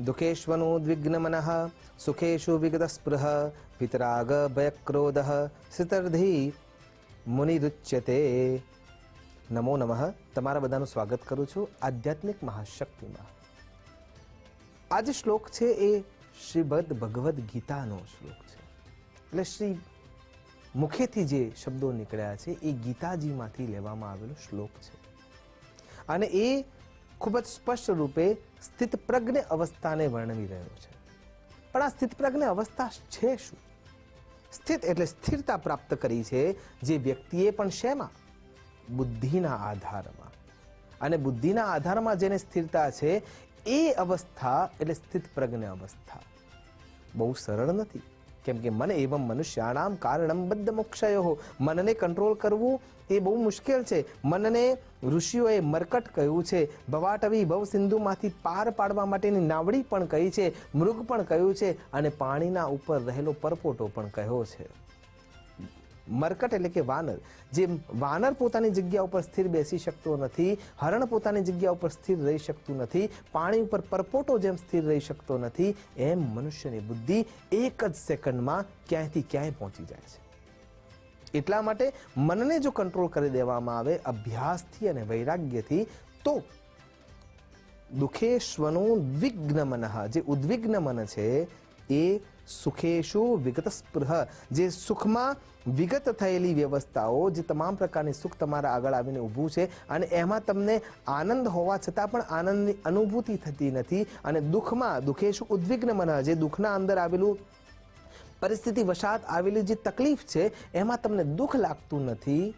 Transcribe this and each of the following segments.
દુઃખેષ્વનુદ્વિગ્નમનઃ સુખેષુ વિગતસ્પૃહ પિતરાગ ભયક્રોધ સિતર્ધી મુનિરુચ્યતે નમો નમઃ તમારા બધાનું સ્વાગત કરું છું આધ્યાત્મિક મહાશક્તિમાં. આ જે શ્લોક છે એ શ્રીબદ્ધ ભગવદ્ ગીતાનો શ્લોક છે. એટલે શ્રી મુખેથી જે શબ્દો નીકળ્યા છે એ ગીતાજીમાંથી લેવામાં આવેલો શ્લોક છે. અને એ ખૂબ જ સ્પષ્ટ રૂપે સ્થિતપ્રજ્ઞ અવસ્થાને વર્ણવી રહ્યો છે. પણ આ સ્થિતપ્રજ્ઞ અવસ્થા છે શું? સ્થિત એટલે સ્થિરતા પ્રાપ્ત કરી છે જે વ્યક્તિએ પણ શેમાં? બુદ્ધિના આધારમાં. અને બુદ્ધિના આધારમાં જેને સ્થિરતા છે, એ અવસ્થા એટલે સ્થિતપ્રજ્ઞ અવસ્થા. બહુ સરળ નથી. કેમ કે મન એવમ મનુષ્યાણામ કારણમ બદ્ધ મોક્ષયો મનને કંટ્રોલ કરવું એ બહુ મુશ્કેલ છે. મનને ઋષિઓએ મરકટ કહ્યું છે. ભવાટવી ભવ સિંધુમાંથી પાર પાડવા માટેની નાવડી પણ કહી છે. મૃગ પણ કહ્યું છે. અને પાણીના ઉપર રહેલો પરપોટો પણ કહ્યો છે. મરકટ એટલે કે વાનર. જે વાનર પોતાની જગ્યા ઉપર સ્થિર બેસી શકતો નથી, હરણ પોતાની જગ્યા ઉપર સ્થિર રહી શકતું નથી, પાણી ઉપર પરપોટો જેમ સ્થિર રહી શકતો નથી, એમ મનુષ્યની બુદ્ધિ એક જ સેકન્ડમાં ક્યાંયથી ક્યાંય પહોંચી જાય છે. એટલા માટે મનને જો કંટ્રોલ કરી દેવામાં આવે, અભ્યાસથી અને વૈરાગ્યથી, તો દુઃખેશ્વનું દ્વિગ્ન મન, જે ઉદ્વિગ્ન મન છે એ સુખેશુ વિગત સ્પૃહ જે સુખમાં વિગત થયેલી વ્યવસ્થાઓ, જે તમામ પ્રકારની સુખ તમારા આગળ આવીને ઊભું છે અને એમાં તમને આનંદ હોવા છતાં પણ આનંદની અનુભૂતિ થતી નથી અને દુઃખમાં દુઃખેશુ ઉદ્વિગ્ન મન, જે દુઃખના અંદર આવેલું પરિસ્થિતિ વસાત આવેલી જે તકલીફ છે, એમાં તમને દુઃખ લાગતું નથી,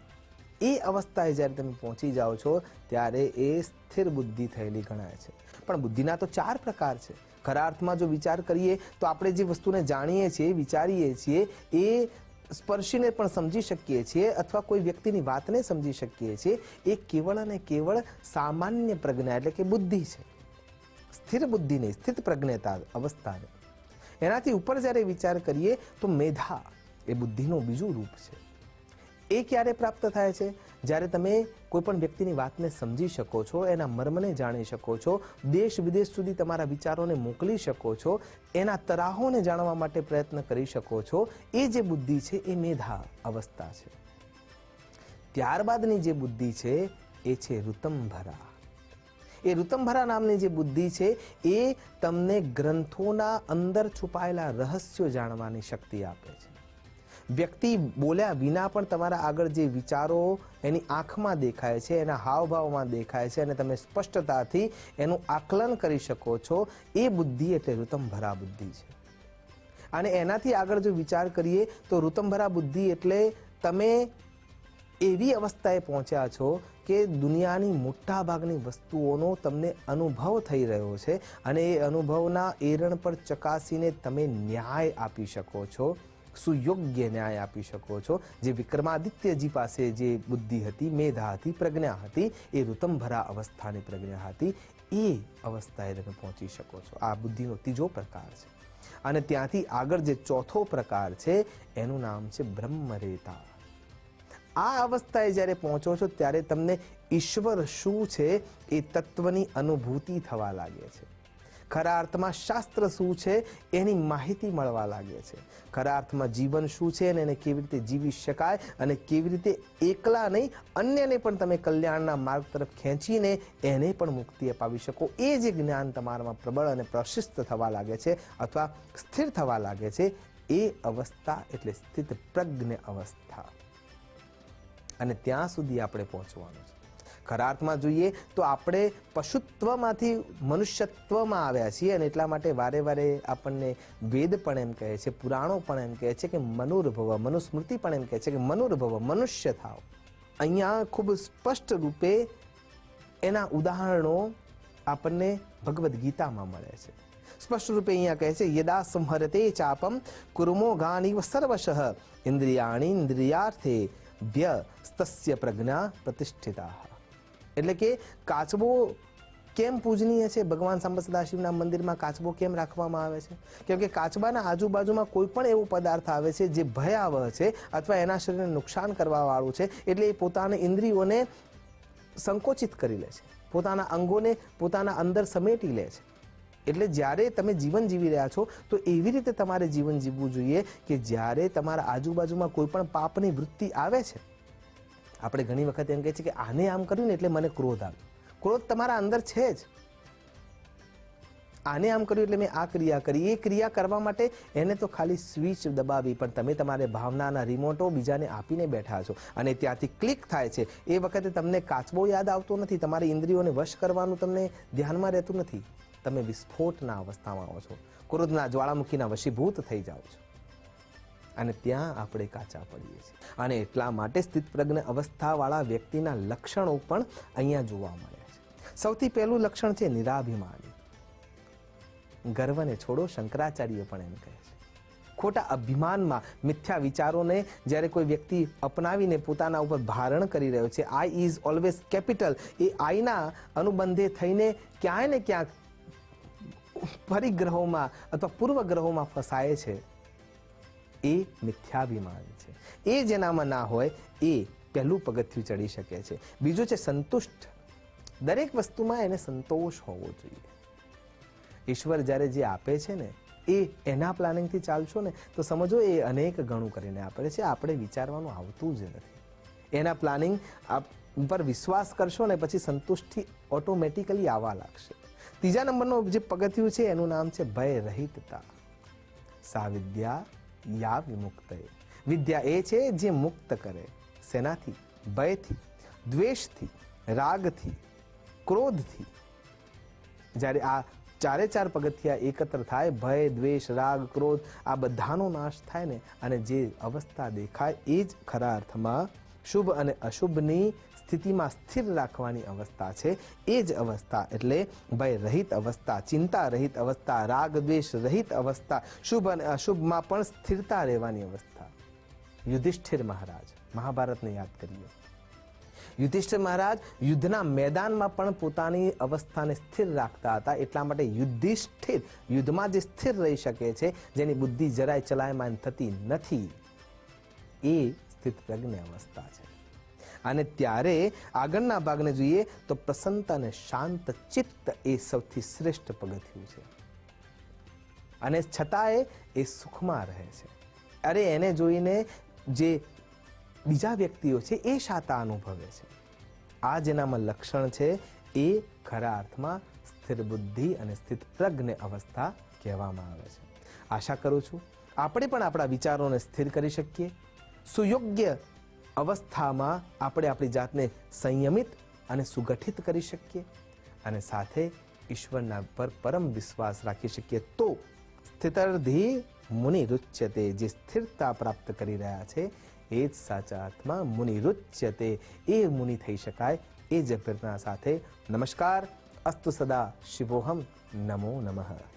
એ અવસ્થાએ જ્યારે તમે પહોંચી જાઓ છો, ત્યારે એ સ્થિર બુદ્ધિ થયેલી ગણાય છે. પણ બુદ્ધિના તો ચાર પ્રકાર છે. ખરા અર્થમાં જો વિચાર કરીએ તો આપણે જે વસ્તુને જાણીએ છીએ, વિચારીએ છીએ, એ સ્પર્શીને પણ સમજી શકીએ છીએ અથવા કોઈ વ્યક્તિની વાતને સમજી શકીએ છીએ, એ કેવળ અને કેવળ સામાન્ય પ્રજ્ઞા એટલે કે બુદ્ધિ છે. સ્થિર બુદ્ધિ નહીં સ્થિત પ્રજ્ઞતા અવસ્થાને. એનાથી ઉપર જ્યારે વિચાર કરીએ તો મેધા એ બુદ્ધિનું બીજું રૂપ છે. એ ક્યારે પ્રાપ્ત થાય છે? જ્યારે તમે કોઈ પણ વ્યક્તિની વાતને સમજી શકો છો, એના મર્મને જાણી શકો છો, દેશ વિદેશ સુધી તમારા વિચારોને મોકલી શકો છો, એના તરાહોને જાણવા માટે પ્રયત્ન કરી શકો છો, એ જે બુદ્ધિ છે એ મેધા અવસ્થા છે. ત્યારબાદની જે બુદ્ધિ છે, એ છે ઋતંભરા. એ ઋતંભરા નામની જે બુદ્ધિ છે, એ તમને ગ્રંથોના અંદર છુપાયેલા રહસ્યો જાણવાની શક્તિ આપે છે. વ્યક્તિ બોલ્યા વિના પણ તમારા આગળ જે વિચારો એની આંખમાં દેખાય છે, એના હાવભાવમાં દેખાય છે અને તમે સ્પષ્ટતાથી એનું આકલન કરી શકો છો, એ બુદ્ધિ એટલે ઋતંભરા બુદ્ધિ છે. અને એનાથી આગળ જો વિચાર કરીએ તો ઋતંભરા બુદ્ધિ એટલે તમે એવી અવસ્થાએ પહોંચ્યા છો કે દુનિયાની મોટા ભાગની વસ્તુઓનો તમને અનુભવ થઈ રહ્યો છે અને એ અનુભવના એરણ પર ચકાસીને તમે ન્યાય આપી શકો છો. સુયોગ્ય ન્યાય આપી શકો છો? જે વિક્રમાદિત્યજી પાસે જે બુદ્ધિ હતી, મેધા હતી, પ્રજ્ઞા હતી, એ ઋતંભરા અવસ્થાની પ્રજ્ઞા હતી, એ અવસ્થાએ તમે પહોંચી શકો છો. આ બુદ્ધિનો ત્રીજો પ્રકાર છે. અને ત્યાંથી આગળ જે ચોથો પ્રકાર છે, એનું નામ છે બ્રહ્મરેતા. આ અવસ્થાએ જ્યારે પહોંચો છો, ત્યારે તમને ઈશ્વર શું છે, એ તત્વની અનુભૂતિ થવા લાગે છે. ખરા અર્થમાં શાસ્ત્ર શું છે એની માહિતી મળવા લાગે છે. ખરા અર્થમાં જીવન શું છે અને એને કેવી રીતે જીવી શકાય અને કેવી રીતે એકલા નહીં, અન્યને પણ તમે કલ્યાણના માર્ગ તરફ ખેંચીને એને પણ મુક્તિ અપાવી શકો. એ જે જ્ઞાન તમારામાં પ્રબળ અને પ્રશિસ્ત થવા લાગે છે અથવા સ્થિર થવા લાગે છે. એ અવસ્થા એટલે સ્થિત પ્રજ્ઞ અવસ્થા. અને ત્યાં સુધી આપણે પહોંચવાનું છે. ખરા અર્થમાં જોઈએ તો આપણે પશુત્વમાંથી મનુષ્યત્વમાં આવ્યા છીએ અને એટલા માટે વારે વારે આપણને વેદ પણ એમ કહે છે, પુરાણો પણ એમ કહે છે કે મનુર્ભવ, મનુસ્મૃતિ પણ એમ કહે છે કે મનુર્ભવ, મનુષ્ય થાવ અહીંયા ખૂબ સ્પષ્ટ રૂપે એના ઉદાહરણો આપણને ભગવદ્ ગીતામાં મળે છે. સ્પષ્ટ રૂપે અહીંયા કહે છે, યદા સંહરતે ચાપમ કુર્મો ગાનીવ સર્વશઃ, ઇન્દ્રિયાણી ઇન્દ્રિયાર્થે વ્ય સ્તસ્ય પ્રજ્ઞા પ્રતિષ્ઠિતા. એટલે કે કાચબો કેમ પૂજનીય છે? ભગવાન સાંબ સદાશિવના મંદિરમાં કાચબો કેમ રાખવામાં આવે છે? કેમ કે કાચબાના આજુબાજુમાં કોઈ પણ એવો પદાર્થ આવે છે જે ભયાવહ છે અથવા એના શરીરને નુકસાન કરવાવાળું છે, એટલે એ પોતાના ઇન્દ્રિયોને સંકોચિત કરી લે છે. પોતાના અંગોને પોતાના અંદર સમેટી લે છે. એટલે જ્યારે તમે જીવન જીવી રહ્યા છો, તો એવી રીતે તમારે જીવન જીવવું જોઈએ કે જ્યારે તમારા આજુબાજુમાં કોઈ પણ પાપની વૃત્તિ આવે છે આપણે ઘણી વખત એમ કહે છે કે આને આમ કર્યું ને એટલે મને ક્રોધ આવ્યો ક્રોધ તમારા અંદર છે જ. આને આમ કર્યું એટલે મેં આ ક્રિયા કરી. એ ક્રિયા કરવા માટે એને તો ખાલી સ્વિચ દબાવી, પણ તમે તમારે ભાવનાના રિમોટો બીજાને આપીને બેઠા છો અને ત્યાંથી ક્લિક થાય છે. એ વખતે તમને કાચબો યાદ આવતો નથી, તમારી ઇન્દ્રિયોને વશ કરવાનું તમને ધ્યાનમાં રહેતું નથી. તમે વિસ્ફોટના અવસ્થામાં આવો છો. ક્રોધના જ્વાળામુખીના વશીભૂત થઈ જાઓ છો. અને ત્યાં આપણે કાચા પડીએ છીએ. અને એટલા માટે સ્થિતપ્રજ્ઞ અવસ્થાવાળા વ્યક્તિના લક્ષણો પણ અહીંયા જોવા મળે છે. સૌથી પહેલું લક્ષણ છે નિરાભિમાની. ગર્વને છોડો, શંકરાચાર્ય પણ એમ કહે છે. ખોટા અભિમાનમાં મિથ્યા વિચારોને જ્યારે કોઈ વ્યક્તિ અપનાવીને પોતાના ઉપર ભારણ કરી રહ્યો છે I is always capital A આઈના અનુબંધે થઈને ક્યાંય ને ક્યાંક પરિગ્રહોમાં અથવા પૂર્વગ્રહોમાં ફસાય છે. એ મિથ્યાભિમાન છે. એ જેનામાં ના હોય, એ પહેલું પગથિયું ચડી શકે છે. બીજું છે સંતુષ્ટ. દરેક વસ્તુમાં એને સંતોષ હોવો જોઈએ. ઈશ્વર જ્યારે જે આપે છે ને, એ એના પ્લાનિંગથી ચાલશો ને, તો સમજો એ અનેક ગણું કરીને આપે છે. આપણે વિચારવાનું આવતું જ નથી. એના પ્લાનિંગ પર વિશ્વાસ કરશો ને, પછી સંતુષ્ટિ ઓટોમેટિકલી આવવા લાગશે. ત્રીજા નંબરનું જે પગથિયું છે, એનું નામ છે ભય રહિતતા સા વિદ્યા યા વિમુક્ત વિદ્યા એ છે જે મુક્ત કરે. શેનાથી ભયથી, દ્વેષથી, રાગથી, ક્રોધથી. જ્યારે આ ચારે ચાર પગથિયા એકત્ર થાય, ભય, દ્વેષ, રાગ, ક્રોધ, આ બધાનો નાશ થાય ને, અને જે અવસ્થા દેખાય, એ જ ખરા અર્થમાં શુભ અને અશુભની સ્થિતિમાં સ્થિર રાખવાની અવસ્થા છે. એ જ અવસ્થા એટલે ભય રહિત અવસ્થા ચિંતા રહિત અવસ્થા રાગ દ્વેષ રહિત અવસ્થા, શુભ અને અશુભમાં પણ સ્થિરતા રહેવાની અવસ્થા. યુધિષ્ઠિર મહારાજ, મહાભારતને યાદ કરીએ. યુધિષ્ઠિર મહારાજ યુદ્ધના મેદાનમાં પણ પોતાની અવસ્થાને સ્થિર રાખતા હતા. એટલા માટે યુધિષ્ઠિર યુદ્ધમાં જે સ્થિર રહી શકે છે, જેની બુદ્ધિ જરાય ચલાયમાન થતી નથી. એ સ્થિત પ્રજ્ઞ અવસ્થા છે. અને ત્યારે આગળના ભાગને જોઈએ તો પ્રસન્નતા અને શાંત ચિત્ત એ સૌથી શ્રેષ્ઠ પગથિયું છે. અને છતાંય એ સુખમાં રહે છે. અરે એને જોઈને જે બીજા વ્યક્તિઓ છે એ શાતા અનુભવે છે. આ જેનામાં લક્ષણ છે એ ખરા અર્થમાં સ્થિર બુદ્ધિ અને સ્થિત પ્રજ્ઞ અવસ્થા કહેવામાં આવે છે. આશા કરું છું, આપણે પણ આપણા વિચારોને સ્થિર કરી શકીએ. સુયોગ્ય અવસ્થામાં આપણે આપણી જાતને સંયમિત અને સુગઠિત કરી શકીએ અને સાથે ઈશ્વરના પર પરમ વિશ્વાસ રાખી શકીએ. તો સ્થિતર્ધી મુનિ રુચ્યતે જે સ્થિરતા પ્રાપ્ત કરી રહ્યા છે, એ જ સાચા અર્થમાં મુનિ રુચ્યતે એ મુનિ થઈ શકાય, એ જ પ્રેરણા સાથે નમસ્કાર. અસ્તુ સદા શિવોહમ નમો નમઃ.